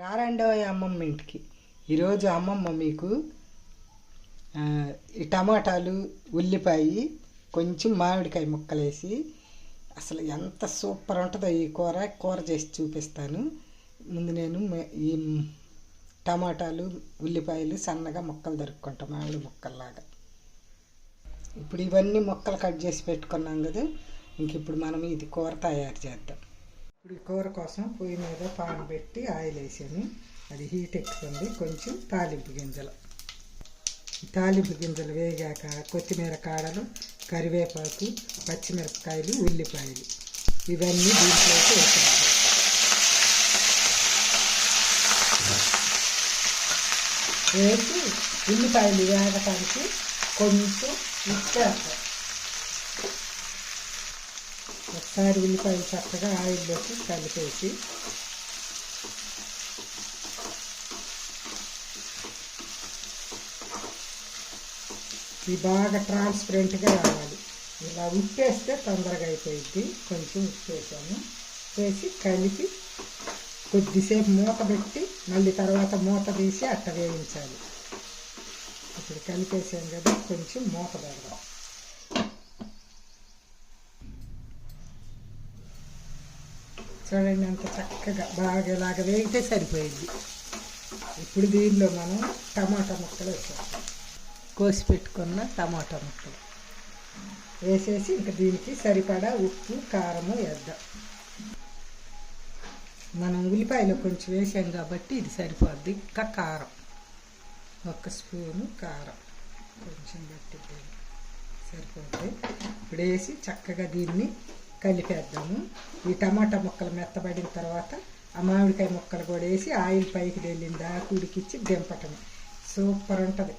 రారండో అమ్మమ్మ ఇంటికి. ఈరోజు అమ్మమ్మ మీకు ఈ టమాటాలు ఉల్లిపాయ కొంచెం మామిడికాయ ముక్కలేసి అసలు ఎంత సూపర్ ఉంటుందో ఈ కూర కూర చేసి చూపిస్తాను. ముందు నేను ఈ టమాటాలు ఉల్లిపాయలు సన్నగా ముక్కలు దొరుకుంటాం మామిడి ముక్కల్లాగా. ఇప్పుడు ఇవన్నీ ముక్కలు కట్ చేసి పెట్టుకున్నాం కదా ఇంక ఇప్పుడు మనం ఇది కూర తయారు చేద్దాం. ఇప్పుడు కూర కోసం పొయ్యి మీద పాన్ పెట్టి ఆయిల్ వేసాను అది హీట్ ఎక్కుతుంది కొంచెం తాలింపు గింజలు. తాలింపు గింజలు వేగాక కొత్తిమీర కాడలు కరివేపాకు పచ్చిమిరపకాయలు ఉల్లిపాయలు. ఇవన్నీ దీంట్లోకి వేసాను వేసి ఉల్లిపాయలు వేగటానికి కొంచెం ఉప్పు ఒకసారి ఉల్లిపాయలు చక్కగా ఆయిల్లోకి కలిపేసి ఇది బాగా ట్రాన్స్పరెంట్గా రావాలి. ఇలా ఉప్పేస్తే తొందరగా అయిపోయింది. కొంచెం ఉప్పేసాము వేసి కలిపి కొద్దిసేపు మూత పెట్టి మళ్ళీ తర్వాత మూత తీసి అట్ట వేయించాలి. ఇప్పుడు కలిపేసాం కదా కొంచెం మూత పెడదాం. చూడండి అంత చక్కగా బాగా ఇలాగ వేగితే సరిపోయింది. ఇప్పుడు దీనిలో మనం టమాటా ముక్కలు వేసేస్తాం కోసి పెట్టుకున్న టమాటా ముక్కలు. వేసేసి ఇంకా దీనికి సరిపడా ఉప్పు కారము వేద్దాం. మనం ఉల్లిపాయలు కొంచెం వేసాం కాబట్టి ఇది సరిపోద్ది. ఇంకా కారం. ఒక స్పూను కారం. కొంచెం పట్టిద్ది. సరిపోద్ది. ఇప్పుడు వేసి చక్కగా దీన్ని కలిపేద్దాము. ఈ టమాటా ముక్కలు మెత్తబడిన తర్వాత ఆ మామిడికాయ ముక్కలు కూడా వేసి ఆయిల్ పైకి వెళ్ళిన దాకా ఉడికిచ్చి దింపటం సూపర్ ఉంటుంది.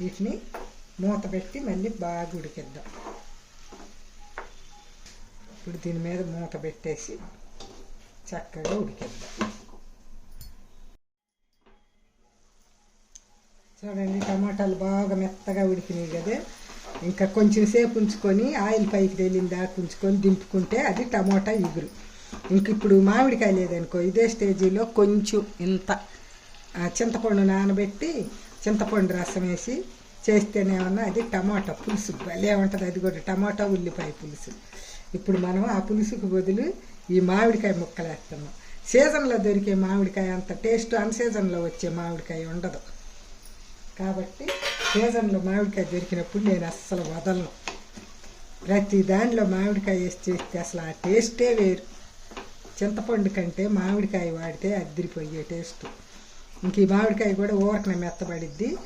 వీటిని మూత పెట్టి మళ్ళీ బాగా ఉడికిద్దాం. ఇప్పుడు దీని మీద మూత పెట్టేసి చక్కగా ఉడికిద్దాం. చూడండి టమాటాలు బాగా మెత్తగా ఉడికినాయి కదా. ఇంకా కొంచెం సేపు ఉంచుకొని ఆయిల్ పైకి తేలిందా ఉంచుకొని దింపుకుంటే అది టమాటా ఇగురు. ఇంక ఇప్పుడు మామిడికాయ లేదనుకో ఇదే స్టేజీలో కొంచెం ఇంత ఆ, చింతపండు నానబెట్టి చింతపండు రసం వేసి చేస్తేనేమన్నా అది టమాటా పులుసు. భలే ఉంటుంది అది కూడా టమాటా ఉల్లిపాయ పులుసు. ఇప్పుడు మనం ఆ పులుసుకు బదులు ఈ మామిడికాయ ముక్కలు వేస్తున్నాం సీజన్లో దొరికే మామిడికాయ అంత టేస్ట్ అన్ సీజన్లో వచ్చే మామిడికాయ ఉండదు. కాబట్టి సీజన్లో మామిడికాయ దొరికినప్పుడు నేను అస్సలు వదలను. ప్రతి దానిలో మామిడికాయ వేసి చేస్తే అసలు ఆ టేస్టే వేరు. చింతపండు కంటే మామిడికాయ వాడితే అద్దరిపోయే టేస్ట్. ఇంక ఈ మామిడికాయ కూడా ఊరకన మెత్తబడిద్ది.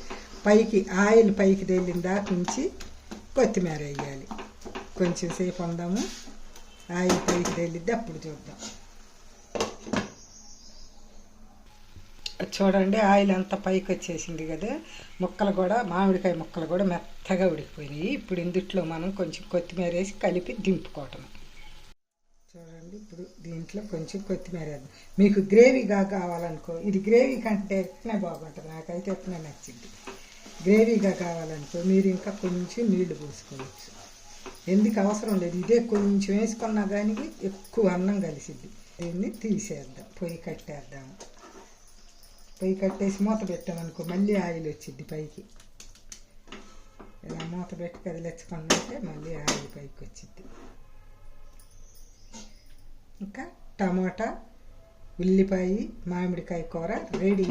పైకి ఆయిల్ పైకి తేలిన దాకా ఉంచి కొత్తిమీర వేయాలి. కొంచెం సేపు అందాము. ఆయిల్ పైకి తేలిద్ది అప్పుడు చూద్దాం. చూడండి ఆయిల్ అంతా పైకి వచ్చేసింది కదా. ముక్కలు కూడా మామిడికాయ ముక్కలు కూడా మెత్తగా ఉడికిపోయినాయి. ఇప్పుడు ఇందుట్లో మనం కొంచెం కొత్తిమీర వేసి కలిపి దింపుకోవటం. చూడండి ఇప్పుడు దీంట్లో కొంచెం కొత్తిమీర వేద్దాం. మీకు గ్రేవీగా కావాలనుకో ఇది గ్రేవీ కంటే ఎట్నే బాగుంటుంది. నాకైతే ఎట్నే నచ్చింది. గ్రేవీగా కావాలనుకో మీరు ఇంకా కొంచెం నీళ్ళు పోసుకోవచ్చు. ఎందుకు అవసరం లేదు. ఇదే కొంచెం వేసుకున్నా కానీ ఎక్కువ అన్నం కలిసిద్ది. దీన్ని తీసేద్దాం. పొయ్యి కట్టేద్దాము పొయ్యి కట్టేసి మూత పెట్టామనుకో మళ్ళీ ఆయిల్ వచ్చింది పైకి. ఇలా మూత పెట్టి కదిలించుకున్నట్టే మళ్ళీ ఆయిల్ పైకి వచ్చింది ఇంకా టమాటా ఉల్లిపాయ మామిడికాయ కూర రెడీ.